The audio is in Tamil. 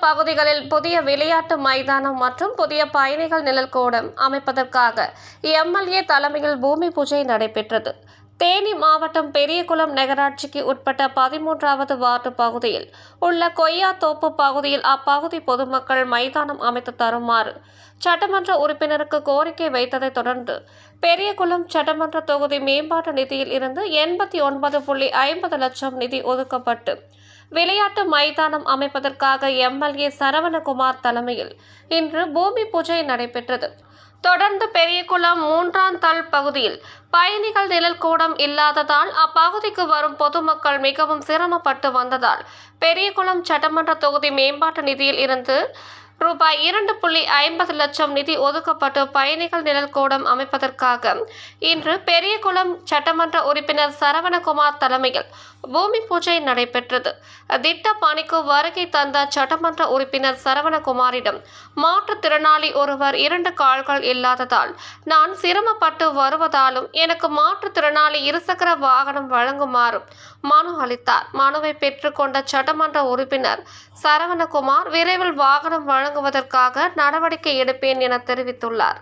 பகுதிகளில் புதிய விளையாட்டு மைதானம் மற்றும் புதிய பயணிகள் நிழல் கூடம் அமைப்பதற்காக எம்எல்ஏ தலைமையில் பூமி பூஜை நடைபெற்றது. தேனி மாவட்டம் பெரியகுளம் நகராட்சிக்கு உட்பட்ட பதிமூன்றாவது வார்டு பகுதியில் உள்ள கொய்யாத்தோப்பு பகுதியில் அப்பகுதி பொதுமக்கள் மைதானம் அமைத்து தருமாறு சட்டமன்ற உறுப்பினருக்கு கோரிக்கை வைத்ததைத் தொடர்ந்து பெரியகுளம் சட்டமன்ற தொகுதி மேம்பாட்டு நிதியில் இருந்து எண்பத்தி ஒன்பது புள்ளி ஐம்பது லட்சம் நிதி ஒதுக்கப்பட்டு விளையாட்டு மைதானம் அமைப்பதற்காக எம்எல்ஏ சரவணகுமார் தலைமையில் இன்று பூமி பூஜை நடைபெற்றது. தொடர்ந்து பெரியகுளம் மூன்றாம் தள் பகுதியில் பயணிகள் நிழல் கூடம் இல்லாததால் அப்பகுதிக்கு வரும் பொதுமக்கள் மிகவும் சிரமப்பட்டு வந்ததால் பெரியகுளம் சட்டமன்ற தொகுதி மேம்பாட்டு நிதியில் இருந்து ரூபாய் இரண்டு புள்ளி ஐம்பது லட்சம் நிதி ஒதுக்கப்பட்டு பயணிகள் நிழல் கூடம் அமைப்பதற்காக இன்று பெரியகுளம் சட்டமன்ற உறுப்பினர் சரவணகுமார் தலைமையில் பூமி பூஜை நடைபெற்றது. திட்ட பணிக்கு வருகை தந்த சட்டமன்ற உறுப்பினர் சரவணகுமாரிடம் மாற்றுத்திறனாளி ஒருவர் இரண்டு கால்கள் இல்லாததால் நான் சிரமப்பட்டு வருவதாலும் எனக்கு மாற்றுத்திறனாளி இருசக்கர வாகனம் வழங்குமாறும் மனு அளித்தார். மனுவை பெற்றுக்கொண்ட சட்டமன்ற உறுப்பினர் சரவணகுமார் விரைவில் வாகனம் வழங்குவதற்காக நடவடிக்கை எடுப்பேன் என தெரிவித்துள்ளார்.